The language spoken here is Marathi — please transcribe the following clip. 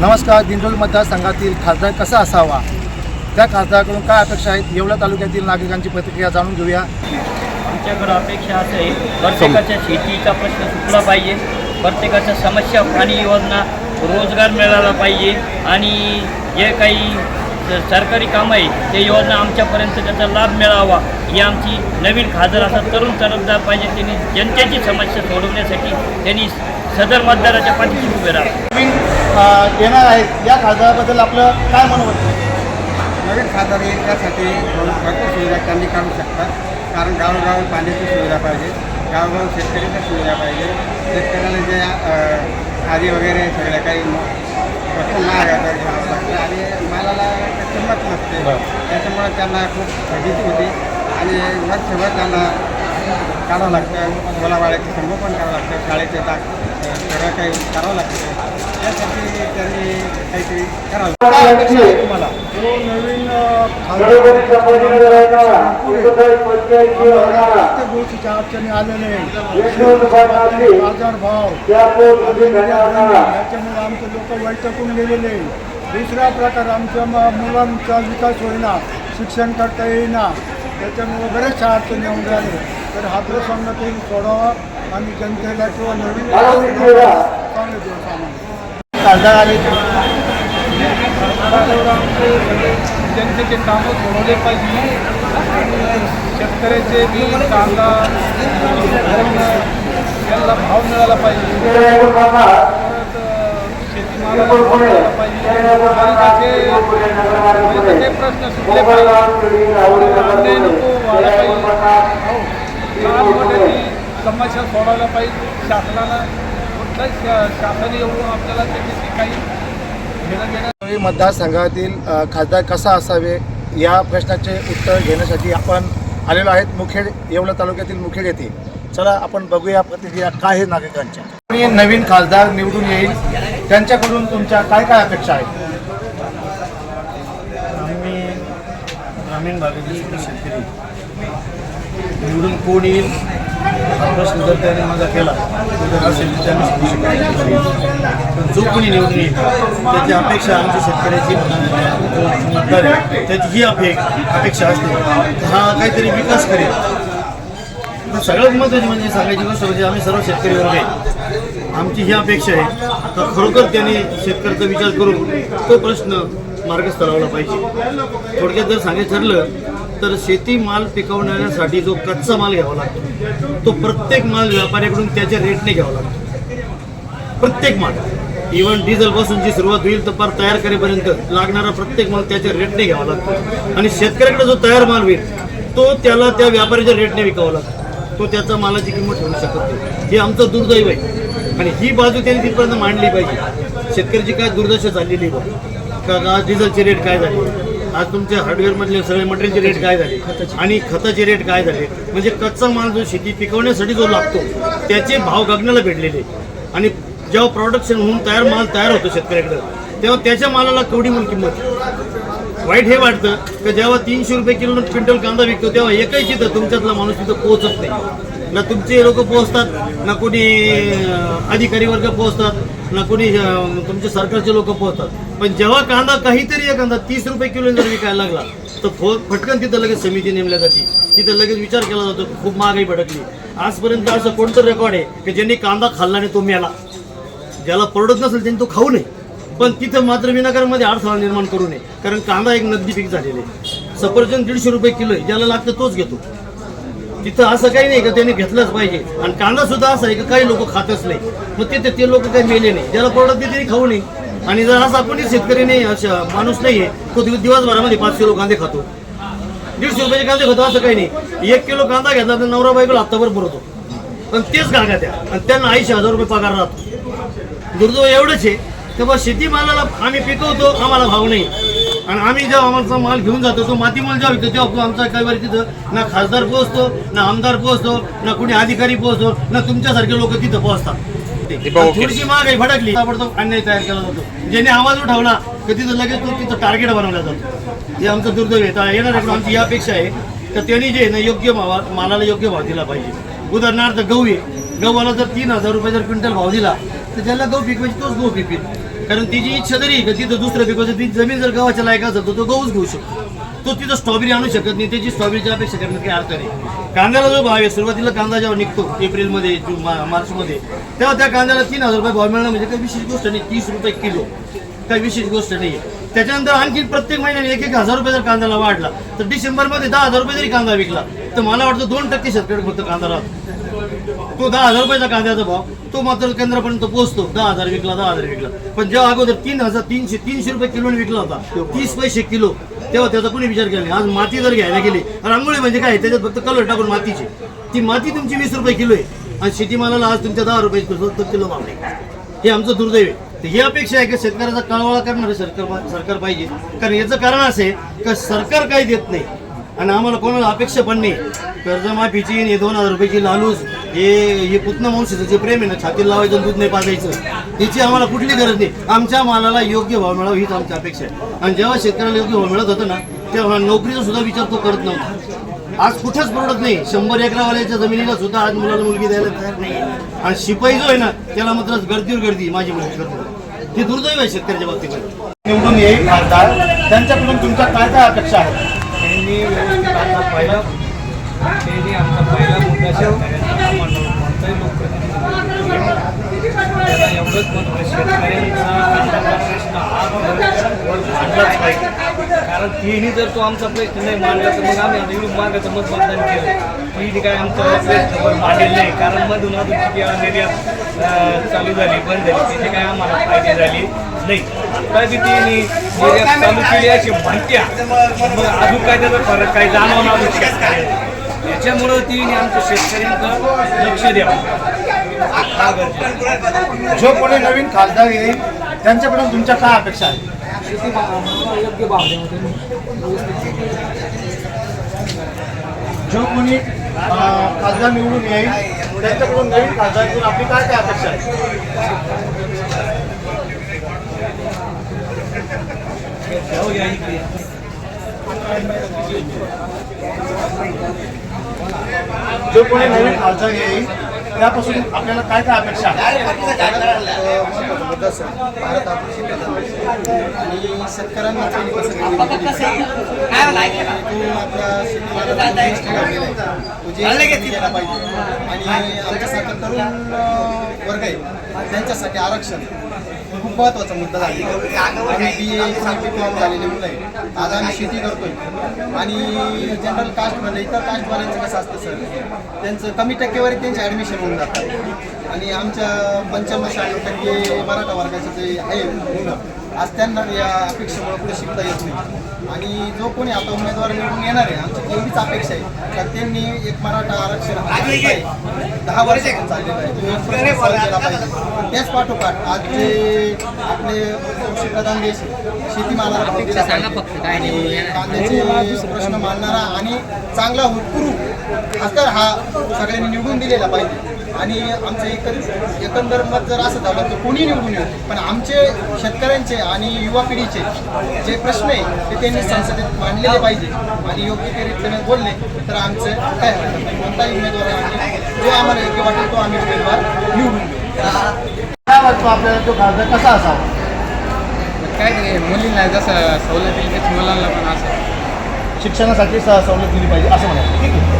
नमस्कार दिंडोल मतदारसंघातील खासदार कसा असावा? त्या खासदाराकडून काय अपेक्षा आहेत? येवला तालुक्यातील नागरिकांची प्रतिक्रिया जाणून घेऊया. आमच्याकडं अपेक्षा असं आहे प्रत्येकाच्या शेतीचा प्रश्न सुटला पाहिजे प्रत्येकाच्या समस्या पाणी योजना रोजगार मिळाला पाहिजे आणि जे काही सरकारी कामं आहे ते योजना आमच्यापर्यंत त्याचा लाभ मिळावा ही आमची नवीन खासदार असा तरुण तरफदार पाहिजे त्यांनी जनतेची समस्या सोडवण्यासाठी त्यांनी सदर मतदाराच्या पाठीशी उभे राहा येणार आहेत. या खासदाराबद्दल आपलं काय मनोबत आहे? नवीन खासदार येईल त्यासाठी भरपूर सुविधा त्यांनी काढू शकतात. कारण गावोगावी पाण्याची सुविधा पाहिजे. गावोगाव शेतकऱ्याची सुविधा पाहिजे. शेतकऱ्याला जे आधी वगैरे सगळ्या काही म- वस्तू महागाचा घ्यावं लागतं आणि मालाला किंमत नसते. त्याच्यामुळे त्यांना खूप फजिती होती. आणि वर्षभर त्यांना काढावं लागतं. मुलाबाळाचे संगोपन करावं लागतं. शाळेचे दाख सगळं काही करावं लागतं. त्यांनी काहीतरी करावं तुम्हाला. प्रत्येक गोष्टीच्या अडचणी आलेले याच्यामुळे आमचे लोक वैतकून गेलेले दुसरा प्रकार आमच्या मुलांचा विकास होईना शिक्षण करता येईना त्याच्यामुळे बरेचशा अडचणी येऊन राहिले तर हा प्रसंग ते सोडावा आणि जनतेला किंवा नवीन चांगले दिवस आम्हाला. खासदार आले. जनतेचे कामं सोडवले पाहिजे आणि शेतकऱ्याचे बी कांदा घेऊन त्याला भाव मिळाला पाहिजे. परत शेतीमालाला पाहिजे. गरिबाचे प्रश्न सुटले पाहिजे. नको व्हायला पाहिजे. हो. लहान मोठ्याची समस्या सोडवल्या पाहिजे. शासनाला शासन येऊन आपल्याला त्याच्याशी काही घेणं मतदारसंघातील खासदार कसा असावे या प्रश्नाचे उत्तर घेण्यासाठी आपण आलेलो आहेत. मुखेड येवला तालुक्यातील मुखेड येथे. चला आपण बघूया प्रतिक्रिया काय आहे नागरिकांच्या. कोणी नवीन खासदार निवडून येईल? त्यांच्याकडून तुमच्या काय काय अपेक्षा आहेत? आम्ही ग्रामीण भागातील शेतकरी. निवडून कोण येईल? हा प्रश्न जर त्याने माझा केला तर असेल तर त्यांनी सांगू शकतो. जो कोणी निवडून येईल त्याची अपेक्षा आमच्या शेतकऱ्याची मतदार आहे. त्याची ही अपे अपेक्षा असते. हा काहीतरी विकास करेल. सगळ्यात महत्त्वाची म्हणजे सांगायची गोष्ट म्हणजे आम्ही सर्व शेतकरी वर्ग आहे. आमची ही अपेक्षा आहे. तर खरोखर त्यांनी शेतकऱ्याचा विचार करून तो प्रश्न मार्गस्थळावला पाहिजे. थोडक्यात जर सांगायचं ठरलं तर शेती माल पिकवण्यासाठी जो कच्चा माल घ्यावा लागतो तो प्रत्येक माल व्यापाऱ्याकडून त्याच्या रेटने घ्यावा लागतो. प्रत्येक माल. इव्हन डिझेलपासून जी सुरुवात होईल तर पार तयार करेपर्यंत लागणारा प्रत्येक माल त्याच्या रेटने घ्यावा लागतो. आणि शेतकऱ्याकडे जो तयार माल होईल तो त्याला त्या व्यापाऱ्याच्या रेटने विकावा लागतो. तो त्याचा मालाची किंमत ठेवू शकत नाही. हे आमचं दुर्दैव आहे. आणि ही बाजू त्यांनी तिथपर्यंत मांडली पाहिजे. शेतकऱ्याची काय दुर्दशा झालेली आहे बा. का डिझेलचे रेट काय झाले? आज तुमच्या हार्डवेअर मधले सगळे मटेरियलचे रेट काय झाले? आणि खताचे रेट काय झाले? म्हणजे कच्चा माल जो शेती पिकवण्यासाठी जो लागतो त्याचे भाव गगनाला भेटलेले. आणि जेव्हा प्रोडक्शन होऊन तयार माल तयार होतो शेतकऱ्याकडे तेव्हा त्याच्या मालाला केवढी म्हणून किंमत? वाईट हे वाटतं की जेव्हा तीनशे रुपये किलो क्विंटल कांदा विकतो तेव्हा एकही तिथं तुमच्यातला माणूस तिथं पोहोचत नाही. ना तुमचे लोक पोहोचतात ना कोणी अधिकारी वर्ग पोहोचतात ना कोणी तुमचे सरकारचे लोक पोहतात. पण जेव्हा कांदा काहीतरी एखादा तीस रुपये किलो जर विकायला लागला तर फो फटकन तिथं लगेच समिती नेमल्या जाते. तिथं लगेच विचार केला जातो खूप महागाई भडकली. आजपर्यंत असं कोणतं रेकॉर्ड आहे की ज्यांनी कांदा खाल्ला आणि तो मेला? ज्याला परवडत नसेल त्यांनी तो खाऊ नये. पण तिथं मात्र विनाकारांमध्ये अडथळा निर्माण करू नये. कारण कांदा एक नगदी पीक झालेले सफरचंद दीडशे रुपये किलो आहे. ज्याला लागतं तोच घेतो. तिथं असं काही नाही का त्यांनी घेतलंच पाहिजे. आणि कांदा सुद्धा असा आहे का काही लोक खातच नाही. मग तिथे ते लोक काही मेले नाही. ज्याला परवडत नाही त्यांनी खाऊ नये. आणि जर असा कोणी शेतकरी नाही असं माणूस नाहीये तो दिवसभरामध्ये पाच किलो कांदे खातो. दीडशे रुपयाचे कांदे खातो असं काही नाही. एक किलो कांदा घेतला तर नवरा बायकोला हप्ताभर पुरवतो. पण तेच गागा त्या. आणि त्यांना ऐंशी हजार रुपये पगार राहतो. दुर्दैव एवढंच आहे. तर बा शेतीमालाला आम्ही पिकवतो आम्हाला भाव नाही. आणि आम्ही जेव्हा आमचा माल घेऊन जातो तो माती माल जेव्हा विकतो तेव्हा आमचा काही वेळ तिथं ना खासदार पोहोचतो ना आमदार पोहोचतो ना कोणी अधिकारी पोहोचतो ना तुमच्यासारखे लोक तिथं पोहोचतात. थोडीशी महागाई भडकली ताबडतोब अन्याय तयार केला जातो. ज्याने आवाज उठवला की तिथं लगेच तो तिथं टार्गेट बनवला जातो. हे आमचं दुर्दैव आहे. येणाऱ्याकडून आमची ही अपेक्षा आहे. तर त्यांनी जे ना योग्य भावा मालाला योग्य भाव दिला पाहिजे. उदाहरणार्थ गहू आहे. गव्हाला जर तीन हजार रुपये जर क्विंटल भाव दिला तर ज्याला गहू पिकवायची तोच गहू पिकतील कारण तिची इच्छा तरी आहे का तिथं दुसरं बिकॉज ती जमीन जर गव्हाच्या लायक असेल तर तो गहूच घेऊ शकतो. तो तिथं स्ट्रॉबेरी आणू शकत नाही त्याची स्ट्रॉबेरीची अपेक्षा करण्यात काही अर्थ नाही. कांद्याला जो भाव आहे सुरुवातीला कांदा जेव्हा निघतो एप्रिलमध्ये जून मार्चमध्ये तेव्हा त्या कांद्याला तीन हजार रुपये भाव मिळणं म्हणजे काही विशेष गोष्ट नाही तीस रुपये किलो. काही विशेष गोष्ट नाही. आहे त्याच्यानंतर आणखी प्रत्येक महिन्याने एक एक हजार रुपये जर कांद्याला वाढला तर डिसेंबरमध्ये दहा हजार रुपये जरी कांदा विकला तर मला वाटतं दोन टक्के शेतकरी फक्त कांदा राहतो. तो दहा हजार रुपयाचा कांद्याचा भाव तो मात्र केंद्रापर्यंत पोहोचतो. दहा हजार विकला दहा हजार विकला. पण जेव्हा अगोदर तीन हजार तीनशे तीनशे रुपये किलोने विकला होता तीस पैसे किलो तेव्हा त्याचा कोणी विचार केला नाही. आज माती जर घ्यायला गेली रांगोळी म्हणजे काय? त्याच्यात फक्त कलर टाकून मातीची. ती माती तुमची वीस रुपये किलो आहे. आणि शेतीमालाला आज तुमच्या दहा रुपये सत्तर किलो मागणी हे आमचं दुर्दैव आहे. तर ही अपेक्षा आहे की शेतकऱ्याचा कळवळा करणारं सरकार सरकार पाहिजे. कारण याचं कारण असं आहे का सरकार काही देत नाही. आणि आम्हाला कोणाला अपेक्षा पण नाही. कर्जमाफीची आणि हे दोन हजार रुपयाची लालूस हे हे पुतना मावशीचं जे प्रेम आहे ना छातीला लावायचं आणि दूध नाही पाजायचं याची आम्हाला कुठली गरज नाही. आमच्या मालाला योग्य भाव मिळावा हीच आमची अपेक्षा आहे. आणि जेव्हा शेतकऱ्याला योग्य भाव मिळत होतं ना तेव्हा नोकरीचा सुद्धा विचार तो करत नव्हता. आज कुठेच परवडत नाही. शंभर एकरावाल्याच्या जमिनीला सुद्धा आज मुलाला मुलगी द्यायला तयार नाही. आणि शिपाई जो आहे ना त्याला मात्र गर्दीवर गर्दी माझी मुलगी करतो ते दुर्दैव आहे शेतकऱ्याच्या बाबतीमध्ये. निवडून येईल खासदार त्यांच्याकडून तुमच्या काय काय अपेक्षा आहेत? त्यांनी व्यवस्थित आता पहिला त्यांनी आमचा पहिला मुद्दा शेतकऱ्यांचा हा कोणताही लोकप्रतिनिधी त्याला एवढंच मत शेतकऱ्यांचा प्रश्न हा पाहिजे. कारण तिन्ही जर तो आमचा प्रश्न नाही मांडला तर मग आम्ही निवडून मागायचं मत मतदान केलं. तिने काय आमचा प्रश्न मांडलेला नाही. कारण मधून अजून किती निर्यात चालू झाली बंद झाली तिथे काय आम्हाला फायदे झाली नाही. आता बी तिने निर्यात चालू केली अशी म्हणत्या. मग अजून काय त्याचा फरक काय जाणवणार अजून याच्यामुळं तिने आमच्या शेतकऱ्यांचं लक्ष द्यावं. जो कोणी नवीन खासदार येईल त्यांच्याकडून तुमच्या काय अपेक्षा भाव जो कोणी खासदार निवडून येईल त्यांच्याकडून नवीन खासदार आपली काय काय अपेक्षा आहे जो कोणी नवीन खासदार येईल त्यापासून आपल्याला काय काय अपेक्षा सर भारत आणि शेतकऱ्यांना पहिली कसं केली तो आपल्या शेतीमालाला GST लावलेला आहे. तो GST गेला पाहिजे. आणि आमच्यासारखा तरुण अं, वर्ग आहे. त्यांच्यासाठी आरक्षण. खूप महत्त्वाचा मुद्दा झाला आम्ही बी ए सी झालेले मुलं आहे आज आम्ही शेती करतोय. आणि जनरल कास्टमध्ये इतर कास्टवाल्यांचं कसं असतं सर त्यांचं कमी टक्केवारी त्यांचे ॲडमिशन होऊन जातात आणि आमच्या पंच्याण्णव शहाण्णव टक्के मराठा वर्गाचे जे आहे मुलं आज त्यांना या अपेक्षेमुळे पुढे शिकता येत नाही. आणि जो कोणी आता उमेदवार निवडून येणार आहे आमची एवढीच अपेक्षा आहे. का त्यांनी एक मराठा आरक्षण दहा वर्षातून चाललेला आहे. पाहिजे. त्याच पाठोपाठ आज जे आपले कृषीप्रधान देश शेतीमालाला कांद्याचे प्रश्न मांडणारा आणि चांगला असं हा सगळ्यांनी निवडून दिलेला पाहिजे. आणि आमचं एकंदर एकंदर मत जर असं झालं तर कोणी निवडून येऊ पण आमचे शेतकऱ्यांचे आणि युवा पिढीचे जे प्रश्न आहे ते त्यांनी संसदेत मांडलेले पाहिजे. आणि योग्य ते रीतीने बोलले तर आमचं काय कोणताही उमेदवार आम्ही जो आम्हाला योग्य वाटेल तो आम्ही उमेदवार निवडून देऊ. काय वाटतो आपल्याला? तो खासदार कसा असावा? काय नाही मुलींना जसं सवलत येईल त्याच मुलांना पण असं. शिक्षणासाठी सवलत दिली पाहिजे असं म्हणायचं. ठीक आहे.